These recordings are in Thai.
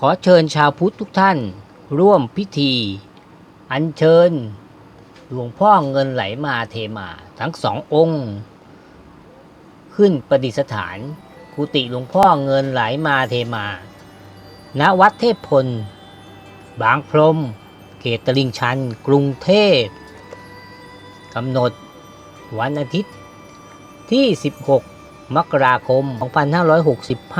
ขอเชิญชาวพุทธทุกท่าน ร่วมพิธี อัญเชิญ หลวงพ่อเงินไหลมาเทมาทั้งสององค์ ขึ้นประดิษฐานกุฏิหลวงพ่อเงินไหลมาเทมา ณวัดเทพพล บางพรม เขตตลิ่งชัน กรุงเทพกำหนดวันอาทิตย์ที่ 16 มกราคม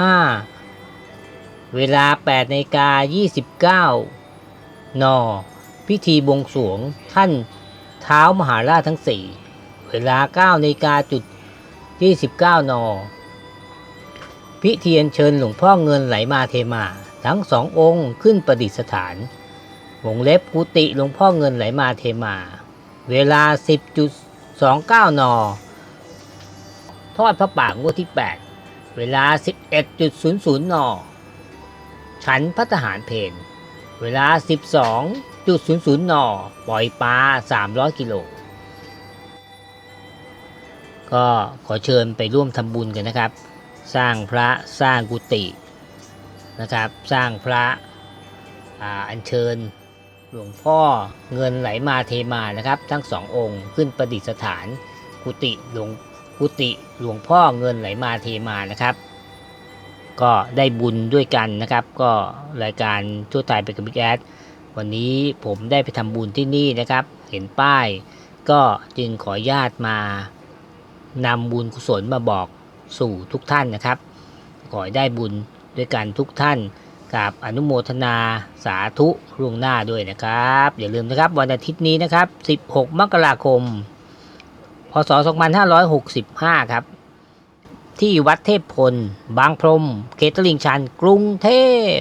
2565 เวลา8นาฬิกา29 น พิธีบวงสรวงท่านเท้ามหาราชทั้ง 4 เวลา9นาฬิกาจุด29 น พิธีอัญเชิญหลวงพ่อเงินไหลมาเทมา ทั้งสององค์ขึ้นประดิษฐาน วงเล็บกุฏิหลวงพ่อเงินไหลมาเทมา เวลา 10.29 น ทอดพระป่างวดที่ 8 เวลา 11.00 น ฉันพัฒหารเพนเวลา 12.00 น ปล่อยปลา 300 กิโล ก็ขอเชิญไปร่วมทำบุญกันนะครับ สร้างพระสร้างกุฏินะครับ สร้างพระอัญเชิญหลวงพ่อเงินไหลมาเทมานะครับ ทั้งสององค์ขึ้นประดิษฐานกุฏิหลวง กุฏิหลวงพ่อเงินไหลมาเทมานะครับ ก็ได้บุญด้วยกันนะครับ ก็รายการทั่วไทยไปกับบิ๊กแอดวันนี้ผมได้ไปทำบุญที่นี่นะครับ เห็นป้าย ก็จึงขออนุญาตมานำบุญกุศลมาบอกสู่ทุกท่านนะครับ ขอให้ได้บุญด้วยกันทุกท่านกับอนุโมทนาสาธุล่วงหน้าด้วยนะครับ อย่าลืมนะครับวันอาทิตย์นี้นะครับ 16 มกราคม ศ 2565 ครับ ที่วัดเทพพล บางพรมเขตตลิ่งชัน กรุงเทพ